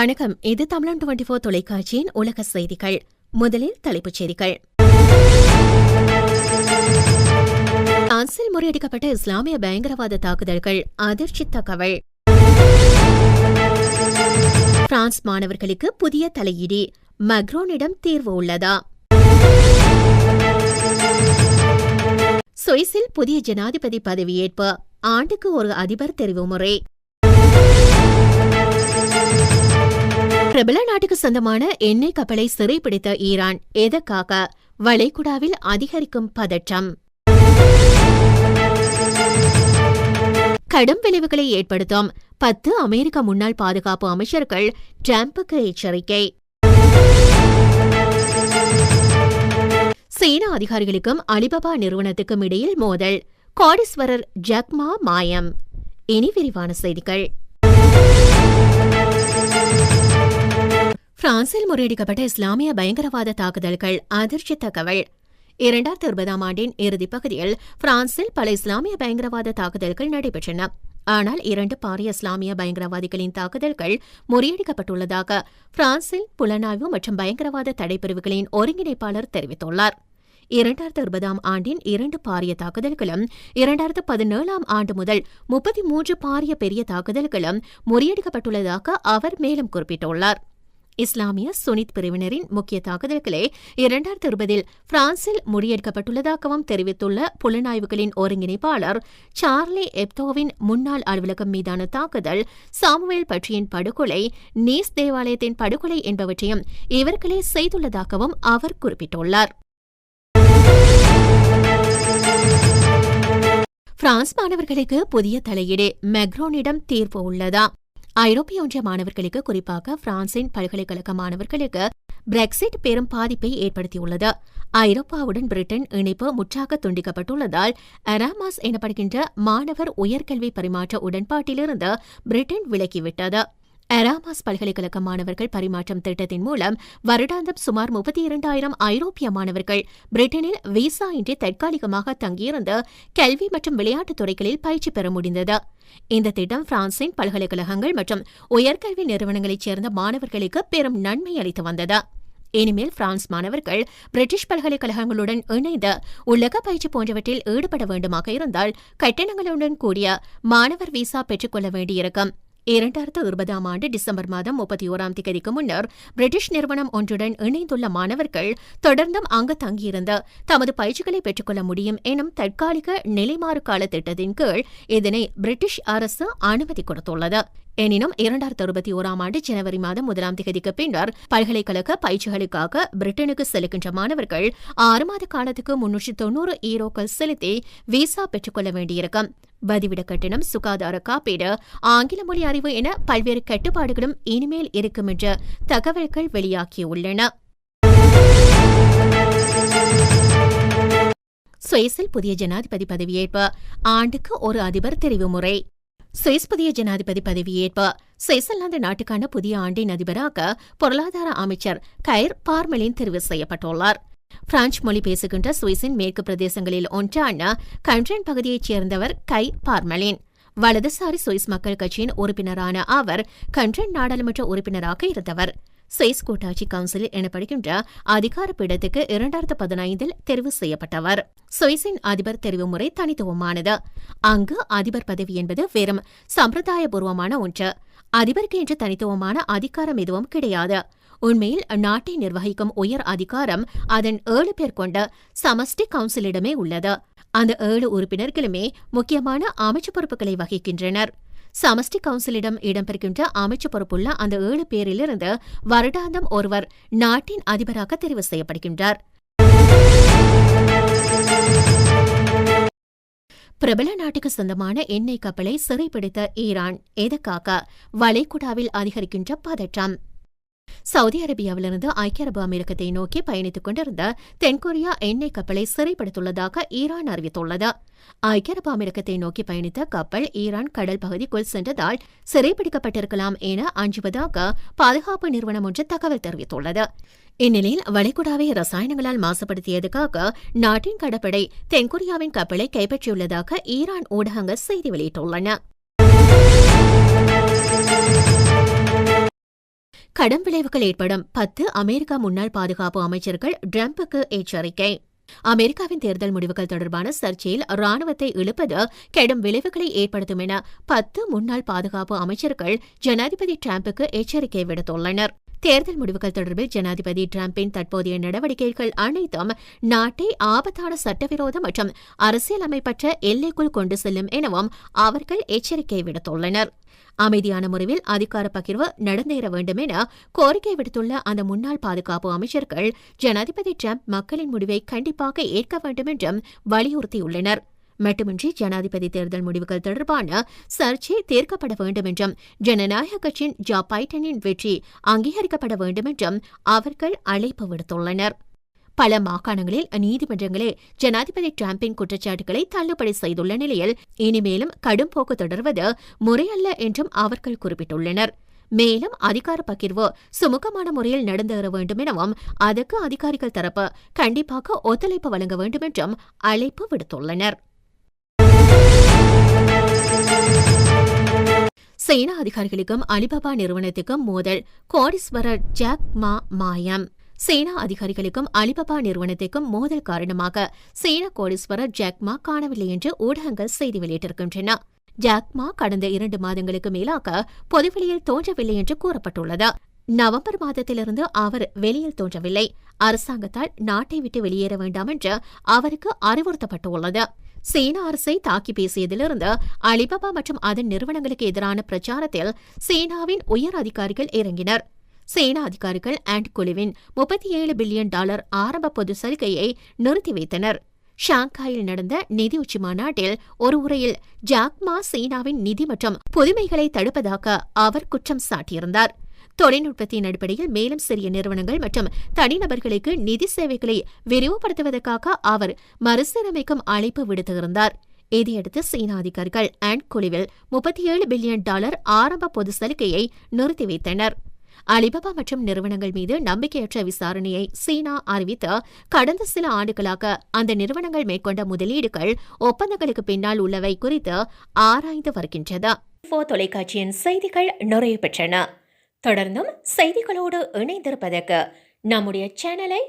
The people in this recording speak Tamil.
வணக்கம். இது தமிழன் டுவெண்டி போர் தொலைக்காட்சியின் உலக செய்திகள். முதலில் தலைப்புச் செய்திகள். பிரான்சில் முறியடிக்கப்பட்ட இஸ்லாமிய பயங்கரவாத தாக்குதல்கள் அதிர்ச்சி தகவல் பிரான்ஸ் மாணவர்களுக்கு புதிய தலையீடு. மக்ரோனிடம் தீர்வு உள்ளதா? சுவிஸில் புதிய ஜனாதிபதி பதவியேற்பு. ஆண்டுக்கு ஒரு அதிபர் தெரிவு முறை. பிரபல நாட்டுக்கு சொந்தமான எண்ணெய் கப்பலை சிறைப்பிடித்த ஈரான் எதற்காக? வளைகுடாவில் அதிகரிக்கும் பதற்றம். கடும் விளைவுகளை ஏற்படுத்தும் பத்து அமெரிக்க முன்னாள் பாதுகாப்பு அமைச்சர்கள் டிரம்புக்கு எச்சரிக்கை. சீன அதிகாரிகளுக்கும் அலிபாபா நிறுவனத்துக்கும் இடையில் மோதல். கோடீஸ்வரர் ஜக்மா மாயம். இனி விரிவான செய்திகள். பிரான்சில் முறியடிக்கப்பட்ட இஸ்லாமிய பயங்கரவாத தாக்குதல்கள் அதிர்ச்சி தகவல் இரண்டாயிரத்தி இருபதாம் ஆண்டின் இறுதிப் பகுதியில் பிரான்சில் பல இஸ்லாமிய பயங்கரவாத தாக்குதல்கள் நடைபெற்றன. ஆனால் இரண்டு பாரிய இஸ்லாமிய பயங்கரவாதிகளின் தாக்குதல்கள் முறியடிக்கப்பட்டுள்ளதாக பிரான்சில் புலனாய்வு மற்றும் பயங்கரவாத தடைப்பிரிவுகளின் ஒருங்கிணைப்பாளர் தெரிவித்துள்ளார். இரண்டாயிரத்து இருபதாம் ஆண்டின் இரண்டு பாரிய தாக்குதல்களும் இரண்டாயிரத்து பதினேழாம் ஆண்டு முதல் முப்பத்தி மூன்று பாரிய பெரிய தாக்குதல்களும் முறியடிக்கப்பட்டுள்ளதாக அவர் மேலும் குறிப்பிட்டுள்ளார். இஸ்லாமிய சுனித் பிரிவினரின் முக்கிய தாக்குதல்களே இரண்டாயிரத்தி இருபதில் பிரான்சில் முறியடிக்கப்பட்டுள்ளதாகவும் தெரிவித்துள்ள புலனாய்வுகளின் ஒருங்கிணைப்பாளர் சார்லி எப்தோவின் முன்னாள் அலுவலகம் மீதான தாக்குதல் சாமுவேல் பற்றியின் படுகொலை நீஸ் தேவாலயத்தின் படுகொலை என்பவற்றையும் இவர்களே செய்துள்ளதாகவும் அவர் குறிப்பிட்டுள்ளார். பிரான்ஸ் மாணவர்களுக்கு புதிய தலையீடு மெக்ரோனிடம் தீர்ப்பு உள்ளதா? ஐரோப்பிய ஒன்றிய மாணவர்களுக்கு குறிப்பாக பிரான்சின் பல்கலைக்கழக மாணவர்களுக்கு பிரெக்சிட் பெரும் பாதிப்பை ஏற்படுத்தியுள்ளது. ஐரோப்பாவுடன் பிரிட்டன் இணைப்பு முற்றாக துண்டிக்கப்பட்டுள்ளதால் அராமாஸ் எனப்படுகின்ற மாணவர் உயர்கல்வி பரிமாற்ற உடன்பாட்டிலிருந்து பிரிட்டன் விலக்கிவிட்டது அராமாஸ் பல்கலைக்கழக மாணவர்கள் பரிமாற்றம் திட்டத்தின் மூலம் வருடாந்தம் சுமார் முப்பத்தி இரண்டாயிரம் ஐரோப்பிய மாணவர்கள் பிரிட்டனில் விசா இன்றி தற்காலிகமாக தங்கியிருந்து கல்வி மற்றும் விளையாட்டுத் துறைகளில் பயிற்சி பெற முடிந்தது. இந்த திட்டம் பிரான்சின் பல்கலைக்கழகங்கள் மற்றும் உயர்கல்வி நிறுவனங்களைச் சேர்ந்த மாணவர்களுக்கு பெரும் நன்மை அளித்து வந்தது. இனிமேல் பிரான்ஸ் மாணவர்கள் பிரிட்டிஷ் பல்கலைக்கழகங்களுடன் இணைந்து உலக பயிற்சி போன்றவற்றில் ஈடுபட வேண்டுமாக இருந்தால் கட்டணங்களுடன் கூடிய மாணவர் விசா பெற்றுக்கொள்ள வேண்டியிருக்கும். இரண்டாயிரத்து இருபதாம் ஆண்டு டிசம்பர் மாதம் முப்பத்தி ஓராம் திகதிக்கு முன்னர் பிரிட்டிஷ் நிறுவனம் ஒன்றுடன் இணைந்துள்ள மாணவர்கள் தொடர்ந்தும் அங்கு தங்கியிருந்து தமது பயிற்சிகளை பெற்றுக்கொள்ள முடியும் எனும் தற்காலிக நிலைமாறு கால திட்டத்தின் கீழ் இதனை பிரிட்டிஷ் அரசு அனுமதி கொடுத்துள்ளது. எனினும் இரண்டாயிரத்து அறுபத்தி ஓராம் ஆண்டு ஜனவரி மாதம் முதலாம் தேதிக்கு பின்னர் பல்கலைக்கழக பயிற்சிகளுக்காக பிரிட்டனுக்கு செல்கின்ற மாணவர்கள் ஆறு மாத காலத்துக்கு முன்னூற்றி தொன்னூறு ஈரோக்கள் செலுத்தி விசா பெற்றுக்கொள்ள வேண்டியிருக்கும். வதிவிட கட்டணம் சுகாதார காப்பீடு ஆங்கில மொழி அறிவு என பல்வேறு கட்டுப்பாடுகளும் இனிமேல் இருக்கும் என்ற தகவல்கள் வெளியாகியுள்ளன. சுவிஸில் புதிய ஜனாதிபதி பதவியேற்பு ஆண்டுக்கு ஒரு அதிபர் தெரிவு முறை. சுவிஸ் புதிய ஜனாதிபதி பதவியேற்பு. சுவிட்சர்லாந்து நாட்டுக்கான புதிய ஆண்டின் அதிபராக பொருளாதார அமைச்சர் கைர் பார்மலின் தெரிவு செய்யப்பட்டுள்ளார். பிரான்ஸ் மொழி பேசுகின்ற சுவிஸின் மேற்கு பிரதேசங்களில் ஒன்றான கண்ட்ரன் பகுதியைச் சேர்ந்தவர் கை பார்மலின். வலதுசாரி சுவிஸ் மக்கள் கட்சியின் உறுப்பினரான அவர் கண்ட்ரன் நாடாளுமன்ற உறுப்பினராக இருந்தவர். சுவிஸ் கூட்டாட்சி கவுன்சில் எனப்படுகின்ற அதிகார பீடத்துக்கு இரண்டாயிரத்து பதினைந்தில் தெரிவு செய்யப்பட்டவர். சுவிஸின் அதிபர் தெரிவு முறை தனித்துவமானது. அங்கு அதிபர் பதவி என்பது வெறும் சம்பிரதாயபூர்வமான ஒன்று. அதிபருக்கு என்று தனித்துவமான அதிகாரம் எதுவும் கிடையாது. உண்மையில் நாட்டை நிர்வகிக்கும் உயர் அதிகாரம் அதன் ஏழு பேர் கொண்ட சமஷ்டி கவுன்சிலிடமே உள்ளது. அந்த ஏழு உறுப்பினர்களுமே முக்கியமான அமைச்சு பொறுப்புகளை வகிக்கின்றனர். சமஷ்டி கவுன்சிலிடம் இடம்பெறுகின்ற அமைச்சு பொறுப்புள்ள அந்த ஏழு பேரிலிருந்து வருடாந்தம் ஒருவர் நாட்டின் அதிபராக தெரிவு செய்யப்படுகின்றார். பிரபல நாட்டுக்கு சொந்தமான எண்ணெய் கப்பலை சிறைப்பிடித்த ஈரான் எதற்காக வளைகுடாவில் அதிகரிக்கின்ற பதற்றம். சவுதி அரேபியாவிலிருந்து ஐக்கிய அரபு அமெரிக்கத்தை நோக்கி பயணித்துக் கொண்டிருந்த தென்கொரியா எண்ணெய் கப்பலை சிறைப்படுத்துள்ளதாக ஈரான் அறிவித்துள்ளது. ஐக்கிய அரபு அமெரிக்கத்தை நோக்கி பயணித்த கப்பல் ஈரான் கடல் பகுதிக்குள் சென்றதால் சிறைப்பிடிக்கப்பட்டிருக்கலாம் என அஞ்சுவதாக பாதுகாப்பு நிறுவனம் ஒன்று தகவல் தெரிவித்துள்ளது. இந்நிலையில் வளைகுடாவை ரசாயனங்களால் மாசுபடுத்தியதுக்காக நாட்டின் கடற்படை தென்கொரியாவின் கப்பலை கைப்பற்றியுள்ளதாக ஈரான் ஊடகங்கள் செய்தி வெளியிட்டுள்ளன. கடும் விளைவுகள் ஏற்படும். பத்து அமெரிக்கா முன்னாள் பாதுகாப்பு அமைச்சர்கள் டிரம்புக்கு எச்சரிக்கை. அமெரிக்காவின் தேர்தல் முடிவுகள் தொடர்பான சர்ச்சையில் ராணுவத்தை இழுப்பது கெடும் விளைவுகளை ஏற்படுத்தும் என பத்து முன்னாள் பாதுகாப்பு அமைச்சர்கள் ஜனாதிபதி டிரம்புக்கு எச்சரிக்கை விடுத்துள்ளனர். தேர்தல் முடிவுகள் தொடர்பில் ஜனாதிபதி டிரம்பின் தற்போதைய நடவடிக்கைகள் அனைத்தும் நாட்டை ஆபத்தான சட்டவிரோத மற்றும் அரசியலமைப்பற்ற எல்லைக்குள் கொண்டு செல்லும் எனவும் அவர்கள் எச்சரிக்கை விடுத்துள்ளனர். அமைதியான முறையில் அதிகார பகிர்வு நடந்தேற வேண்டும் என கோரிக்கை விடுத்துள்ள அந்த முன்னாள் பாதுகாப்பு அமைச்சர்கள் ஜனாதிபதி டிரம்ப் மக்களின் முடிவை கண்டிப்பாக ஏற்க வேண்டும் என்றும் வலியுறுத்தியுள்ளனர். மட்டுமின்றி ஜனாதிபதி தேர்தல் முடிவுகள் தொடர்பான சர்ச்சை தீர்க்கப்பட வேண்டும் என்றும் ஜனநாயக கட்சியின் ஜா பைட்டனின் வெற்றி அங்கீகரிக்கப்பட வேண்டும் என்றும் அவர்கள் அழைப்பு விடுத்துள்ளனர். பல மாகாணங்களில் நீதிமன்றங்களே ஜனாதிபதி டிரம்பின் குற்றச்சாட்டுகளை தள்ளுபடி செய்துள்ள நிலையில் இனிமேலும் கடும் போக்கு தொடர்வது முறையல்ல என்றும் அவர்கள் குறிப்பிட்டுள்ளனர். மேலும் அதிகார பகிர்வு சுமூகமான முறையில் நடந்தேற வேண்டும் எனவும் அதற்கு அதிகாரிகள் தரப்பு கண்டிப்பாக ஒத்துழைப்பு வழங்க வேண்டும் என்றும் அழைப்பு விடுத்துள்ளனர். சீன அதிகாரிகளுக்கும் அலிபாபா நிறுவனத்துக்கும் மோதல். கோடீஸ்வரர் ஜாக் மா மாயம். சீனா அதிகாரிகளுக்கும் அலிபாபா நிறுவனத்துக்கும் மோதல் காரணமாக சீன கோடீஸ்வரர் ஜாக்மா காணவில்லை என்று ஊடகங்கள் செய்தி வெளியிட்டிருக்கின்றன. ஜாக்மா கடந்த இரண்டு மாதங்களுக்கு மேலாக பொதுவெளியில் தோன்றவில்லை என்று கூறப்பட்டுள்ளது. நவம்பர் மாதத்திலிருந்து அவர் வெளியில் தோன்றவில்லை. அரசாங்கத்தால் நாட்டை விட்டு வெளியேற வேண்டாம் என்று அவருக்கு அறிவுறுத்தப்பட்டுள்ளது. சீன அரசை தாக்கி பேசியதிலிருந்து அலிபாபா மற்றும் அதன் நிறுவனங்களுக்கு எதிரான பிரச்சாரத்தில் சீனாவின் உயர் அதிகாரிகள் இறங்கினர். சீன அதிகாரிகள் ஆண்ட் குழுவின் முப்பத்தி ஏழு பில்லியன் டாலர் ஆரம்ப பொது சலுகையை நிறுத்தி வைத்தனர். ஷாங்காயில் நடந்த நிதி உச்சி மாநாட்டில் ஒரு உரையில் ஜாக்மா சீனாவின் நிதி மற்றும் புதுமைகளை தடுப்பதாக அவர் குற்றம் சாட்டியிருந்தார். தொழில்நுட்பத்தின் அடிப்படையில் மேலும் சிறிய நிறுவனங்கள் மற்றும் தனிநபர்களுக்கு நிதி சேவைகளை விரிவுபடுத்துவதற்காக அவர் மறுசீரமைக்கும் அழைப்பு விடுத்திருந்தார். இதையடுத்து சீனா அதிகாரிகள் அண்ட் குழுவில் முப்பத்தி ஏழு பில்லியன் டாலர் ஆரம்ப பொது சலுகையை நிறுத்தி வைத்தனர். அலிபாபா மற்றும் நிறுவனங்கள் மீது நம்பிக்கையற்ற விசாரணையை சீனா அறிவித்து கடந்த சில ஆண்டுகளாக அந்த நிறுவனங்கள் மேற்கொண்ட முதலீடுகள் ஒப்பந்தங்களுக்கு பின்னால் உள்ளவை குறித்து ஆராய்ந்து வருகின்றது தொலைக்காட்சியின் செய்திகள் நிறைய பெற்றன. தொடர்ந்தும் செய்திகளோடு இணைந்திருப்பதற்கு நம்முடைய சேனலை